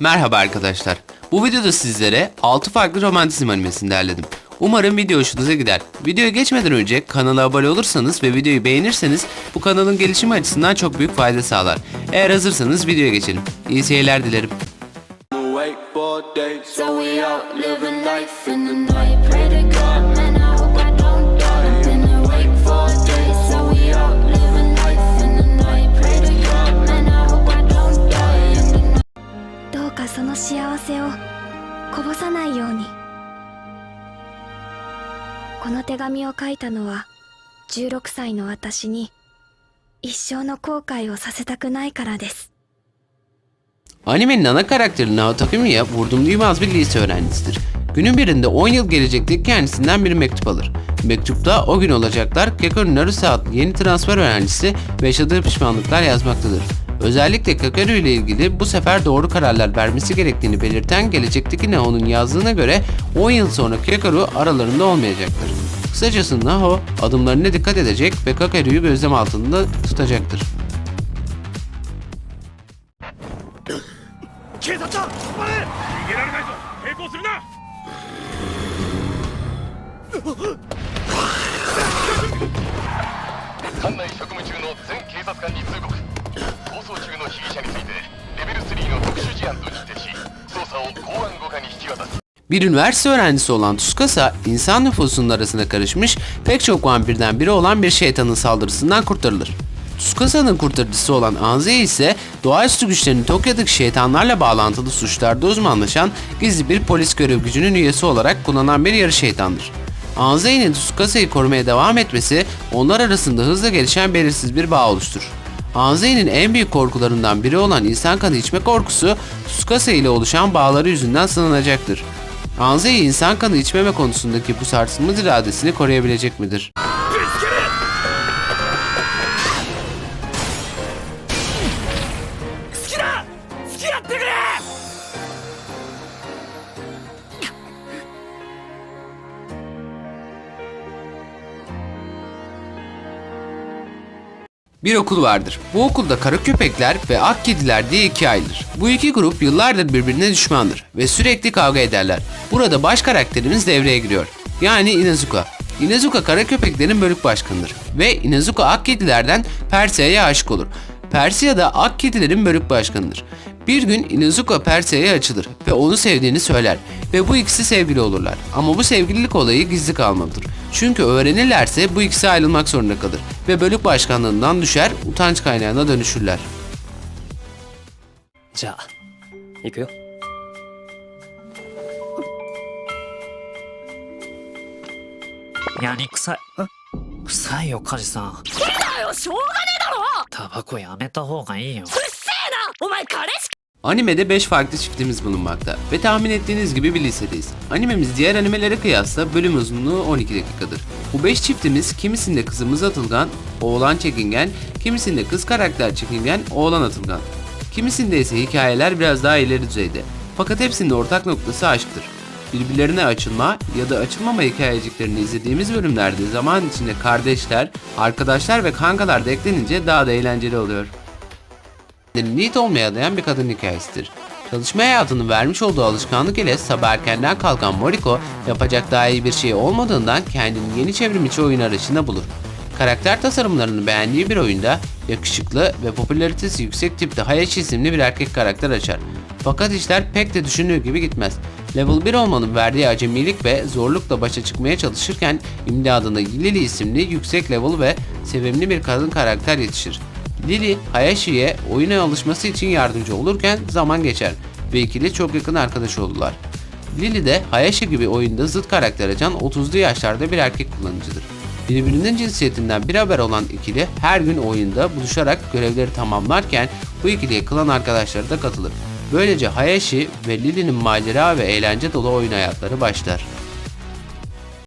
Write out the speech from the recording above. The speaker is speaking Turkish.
Merhaba arkadaşlar. Bu videoda sizlere 6 farklı romantizm animesini derledim. Umarım video hoşunuza gider. Videoya geçmeden önce kanala abone olursanız ve videoyu beğenirseniz bu kanalın gelişimi açısından çok büyük fayda sağlar. Eğer hazırsanız videoya geçelim. İyi seyirler dilerim. So we out living life in the night. Pray to God, こぼさないようにこの手紙を書いたのは16歳の私に一生の後悔をさせたくないからです Animenin ana karakteri Nao Takemiya vurdum duymaz bir lise öğrencisidir. Günün birinde 10 yıl gelecekteki kendisinden bir mektup alır. Mektupta o gün olacaklar Kekoru Narusa adlı yeni transfer öğrencisi ve yaşadığı pişmanlıklar yazmaktadır. Özellikle Kakeru ile ilgili bu sefer doğru kararlar vermesi gerektiğini belirten gelecekteki Nao'nun yazdığına göre 10 yıl sonra Kekoru aralarında olmayacaktır. Kısacası Nao adımlarına dikkat edecek ve Kakeru'yu gözlem altında tutacaktır. Bir üniversite öğrencisi olan Tsukasa, insan nüfusunun arasına karışmış pek çok vampirden biri olan bir şeytanın saldırısından kurtarılır. Tsukasa'nın kurtarıcısı olan Anze ise doğaüstü güçlerin Tokyo'daki şeytanlarla bağlantılı suçlarda uzmanlaşan gizli bir polis görev gücünün üyesi olarak kullanan bir yarı şeytandır. Anze'nin Tsukasa'yı korumaya devam etmesi onlar arasında hızla gelişen belirsiz bir bağ oluşturur. Anze'nin en büyük korkularından biri olan insan kanı içme korkusu Tsukasa ile oluşan bağları yüzünden sınanacaktır. Anzei insan kanı içmeme konusundaki bu sarsılmaz iradesini koruyabilecek midir? Bir okul vardır. Bu okulda kara köpekler ve ak kediler diye ikiye ayrılır. Bu iki grup yıllardır birbirine düşmandır ve sürekli kavga ederler. Burada baş karakterimiz devreye giriyor. Yani Inezuka. Inezuka kara köpeklerin bölük başkanıdır ve Inezuka ak kedilerden Perseia'ya aşık olur. Persia da ak kedilerin bölük başkanıdır. Bir gün Inezuka Persia'ya açılır ve onu sevdiğini söyler ve bu ikisi sevgili olurlar. Ama bu sevgililik olayı gizli kalmalıdır. Çünkü öğrenirlerse bu ikisi ayrılmak zorunda kalır ve bölük başkanlığından düşer, utanç kaynağına dönüşürler. じゃあ行くよやに臭い臭いよ梶さんだよ、しょうがねえだろ タバコやめた方がいいようっせえなお前彼氏 Animede 5 farklı çiftimiz bulunmakta ve tahmin ettiğiniz gibi bir lisedeyiz. Animemiz diğer animelere kıyasla bölüm uzunluğu 12 dakikadır. Bu 5 çiftimiz kimisinde kızımız Atılgan, oğlan çekingen, kimisinde kız karakter çekingen, oğlan Atılgan. Kimisinde ise hikayeler biraz daha ileri düzeyde. Fakat hepsinin ortak noktası aşktır. Birbirlerine açılma ya da açılmama hikayeciklerini izlediğimiz bölümlerde zaman içinde kardeşler, arkadaşlar ve kankalar da eklenince daha da eğlenceli oluyor. Neat olmaya dayan bir kadın hikayesidir. Çalışma hayatının vermiş olduğu alışkanlık ile sabah erkenden kalkan Moriko yapacak daha iyi bir şey olmadığından kendini yeni çevrim içi oyun arayışında bulur. Karakter tasarımlarını beğendiği bir oyunda yakışıklı ve popülaritesi yüksek tipte Hayashi isimli bir erkek karakter açar. Fakat işler pek de düşündüğü gibi gitmez. Level 1 olmanın verdiği acemilik ve zorlukla başa çıkmaya çalışırken imdadına Lily isimli yüksek level ve sevimli bir kadın karakter yetişir. Lily, Hayashi'ye oyuna alışması için yardımcı olurken zaman geçer ve ikili çok yakın arkadaş oldular. Lily de Hayashi gibi oyunda zıt karakter açan 30'lu yaşlarda bir erkek kullanıcıdır. Birbirinin cinsiyetinden bir haber olan ikili her gün oyunda buluşarak görevleri tamamlarken bu ikiliye klan arkadaşları da katılır. Böylece Hayashi ve Lily'nin macera ve eğlence dolu oyun hayatları başlar.